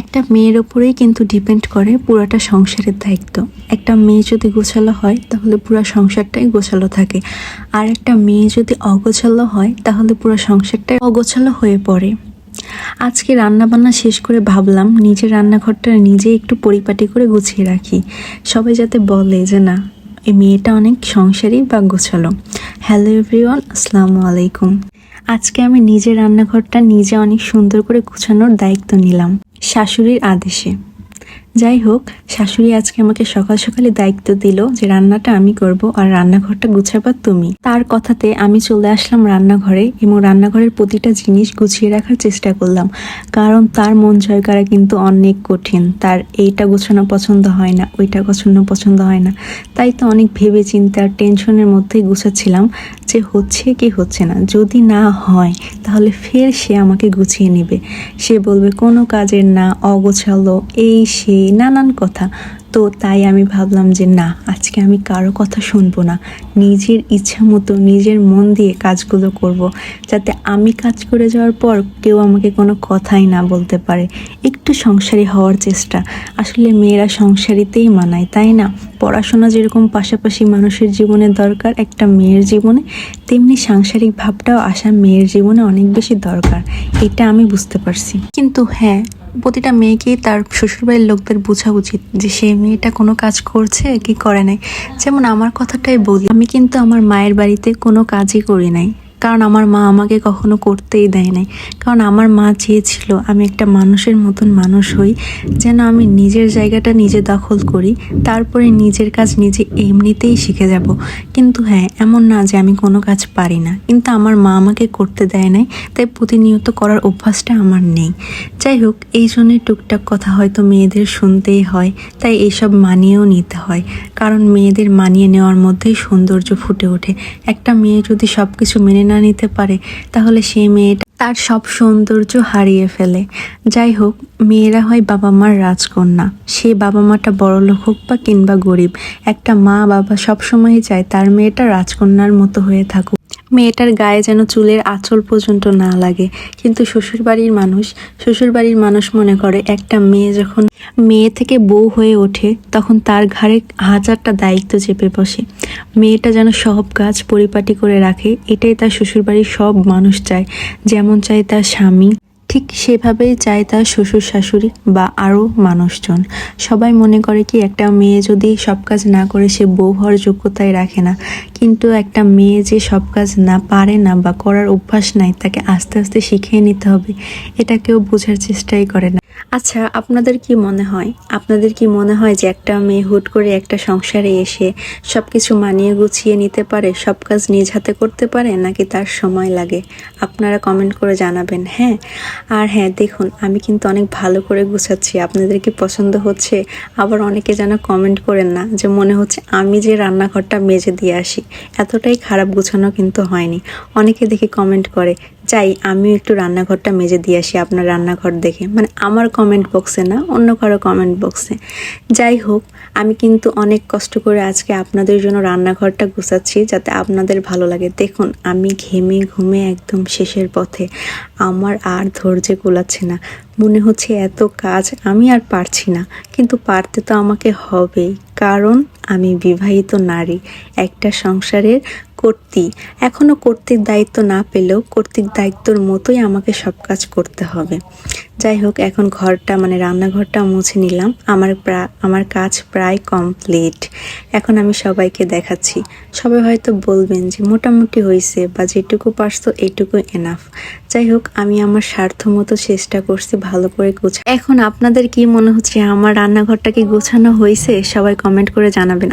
একটা মেয়ের ওপরেই কিন্তু ডিপেন্ড করে পুরাটা সংসারের দায়িত্ব। একটা মেয়ে যদি গোছালো হয়, তাহলে পুরো সংসারটাই গোছালো থাকে। আর একটা মেয়ে যদি অগোছালো হয়, তাহলে পুরো সংসারটাই অগোছালো হয়ে পড়ে। আজকে রান্না বান্না শেষ করে ভাবলাম, নিজের রান্নাঘরটা নিজে একটু পরিপাটি করে গুছিয়ে রাখি। সবাই যাতে বলে যে, না, এই মেয়েটা অনেক সংসারী বা গোছালো। হ্যালো এভরিওয়ান আসসালামু আলাইকুম। আজকে আমি নিজের রান্নাঘরটা নিজে অনেক সুন্দর করে গুছানোর দায়িত্ব নিলাম। শাশুড়ির আদেশে। যাই হোক শাশুড়ি আজকে আমাকে সকাল সকালে দায়িত্ব দিল যে রান্নাটা আমি করব আর রান্নাঘরটা গুছাবার তুমি। তার কথাতে আমি চলে আসলাম রান্নাঘরে এবং রান্নাঘরের প্রতিটা জিনিস গুছিয়ে রাখার চেষ্টা করলাম। কারণ তার মন জয় করা কিন্তু অনেক কঠিন। তার এইটা গোছানো পছন্দ হয় না, ওইটা গোছানো পছন্দ হয় না। তাই তো অনেক ভেবে আর টেনশনের মধ্যেই গুছাচ্ছিলাম যে হচ্ছে কি হচ্ছে না। যদি না হয়, তাহলে ফের সে আমাকে গুছিয়ে নেবে। সে বলবে, কোনো কাজের না, অগোছালো, এই সে নানান কথা। তো তাই আমি ভাবলাম যে না, আজকে আমি কারও কথা শুনব না। নিজের ইচ্ছা মতো নিজের মন দিয়ে কাজগুলো করব। যাতে আমি কাজ করে যাওয়ার পর কেউ আমাকে কোনো কথাই না বলতে পারে। একটু সংসারী হওয়ার চেষ্টা। আসলে মেয়েরা সংসারিতেই মানায়, তাই না? পড়াশোনা যেরকম পাশাপাশি মানুষের জীবনে দরকার, একটা মেয়ের জীবনে, তেমনি সাংসারিক ভাবটাও আসা মেয়ের জীবনে অনেক বেশি দরকার। এটা আমি বুঝতে পারছি। কিন্তু হ্যাঁ প্রতিটা মেয়েকেই তার শ্বশুরবাড়ির লোকদের বোঝা উচিত যে সে মেয়েটা কোনো কাজ করছে কি করে নাই। যেমন আমার কথাটাই বলি, আমি কিন্তু আমার মায়ের বাড়িতে কোনো কাজই করি নাই। কারণ আমার মা আমাকে কখনো করতেই দেয় নাই। কারণ আমার মা চেয়েছিল আমি একটা মানুষের মতন মানুষ হই, যেন আমি নিজের জায়গাটা নিজে দখল করি, তারপরে নিজের কাজ নিজে এমনিতেই শিখে যাব। কিন্তু হ্যাঁ এমন না যে আমি কোনো কাজ পারি না। কিন্তু আমার মা আমাকে করতে দেয় নাই, তাই প্রতিনিয়ত করার অভ্যাসটা আমার নেই। যাই হোক, এই জন্যে টুকটাক কথা হয়তো মেয়েদের শুনতেই হয়, তাই এইসব মানিয়েও নিতে হয়। কারণ মেয়েদের মানিয়ে নেওয়ার মধ্যেই সৌন্দর্য ফুটে ওঠে। একটা মেয়ে যদি সব কিছু মেনে না নিতে পারে, তাহলে সেই মেয়েটা তার সব সৌন্দর্য হারিয়ে ফেলে। যাই হোক, মেয়েরা হয় বাবা মার রাজকন্যা। সে বাবা মাটা বড় লোক হোক বা কিংবা গরিব, একটা মা বাবা সবসময়ই চায় তার মেয়েটা রাজকন্যার মতো হয়ে থাকুক। মেয়েটার গায়ে যেন চুলের আঁচল পর্যন্ত না লাগে। কিন্তু শ্বশুরবাড়ির মানুষ শ্বশুরবাড়ির মানুষ মনে করে, একটা মেয়ে যখন মেয়ে থেকে বউ হয়ে ওঠে, তখন তার ঘাড়ে হাজারটা দায়িত্ব চেপে বসে। মেয়েটা যেন সব কাজ পরিপাটি করে রাখে, এটাই তার শ্বশুরবাড়ির সব মানুষ চায়। যেমন চায় তার স্বামী, ঠিক সেভাবেই চায় তার শ্বশুর শাশুড়ি বা আরও মানুষজন। সবাই মনে করে কি একটা মেয়ে যদি সব কাজ না করে সে বউ হওয়ার যোগ্যতাই রাখে না। কিন্তু একটা মেয়ে যে সব কাজ না পারে না বা করার অভ্যাস নাই, তাকে আস্তে আস্তে শিখিয়ে নিতে হবে। এটা কেউ বোঝার চেষ্টাই করে না। আচ্ছা আপনাদের কি মনে হয়? আপনাদের কি মনে হয় যে একটা মেয়ে হুট করে একটা সংসারে এসে সব কিছু মানিয়ে গুছিয়ে নিতে পারে, সব কাজ নিজ হাতে করতে পারে, নাকি তার সময় লাগে? আপনারা কমেন্ট করে জানাবেন হ্যাঁ? আর হ্যাঁ দেখুন, আমি কিন্তু অনেক ভালো করে গুছাচ্ছি। আপনাদের কি পছন্দ হচ্ছে? আবার অনেকে যেন কমেন্ট করেন না, যে মনে হচ্ছে আমি যে রান্নাঘরটা মেজে দিয়ে আসি। এতটাই খারাপ গুছানো কিন্তু হয়নি। অনেকে দেখে কমেন্ট করে চাই, আমিও একটু রান্নাঘরটা মেজে দিয়ে আসি আপনার রান্নাঘর দেখে। মানে আমার কমেন্ট বক্সে না, অন্য কারও কমেন্ট বক্সে যাই হোক, আমি কিন্তু অনেক কষ্ট করে আজকে আপনাদের জন্য রান্নাঘরটা গুছাচ্ছি যাতে আপনাদের ভালো লাগে। দেখুন, আমি ঘেমে ঘুমে একদম শেষের পথে। আমার আর ধৈর্যে গোলাচ্ছে না। মনে হচ্ছে এত কাজ আমি আর পারছি না। কিন্তু পারতে তো আমাকে হবেই। কারণ আমি বিবাহিত নারী, একটা সংসারের কর্তী। এখনও কর্তৃক দায়িত্ব না পেলেও কর্তৃক দায়িত্বর মতোই আমাকে সব কাজ করতে হবে। যাই হোক, এখন ঘরটা মানে রান্নাঘরটা মুছে নিলাম। আমার আমার কাজ প্রায় কমপ্লিট। এখন আমি সবাইকে দেখাচ্ছি। সবাই হয়তো বলবেন যে মোটামুটি হয়েছে বা যেটুকু পারছ এইটুকু এনাফ যাই হোক, আমি আমার স্বার্থ মতো চেষ্টা করছি ভালো করে গোছা এখন আপনাদের কি মনে হচ্ছে আমার রান্নাঘরটা কি গোছানো হয়েছে সবাই কমেন্ট করে জানাবেন। bin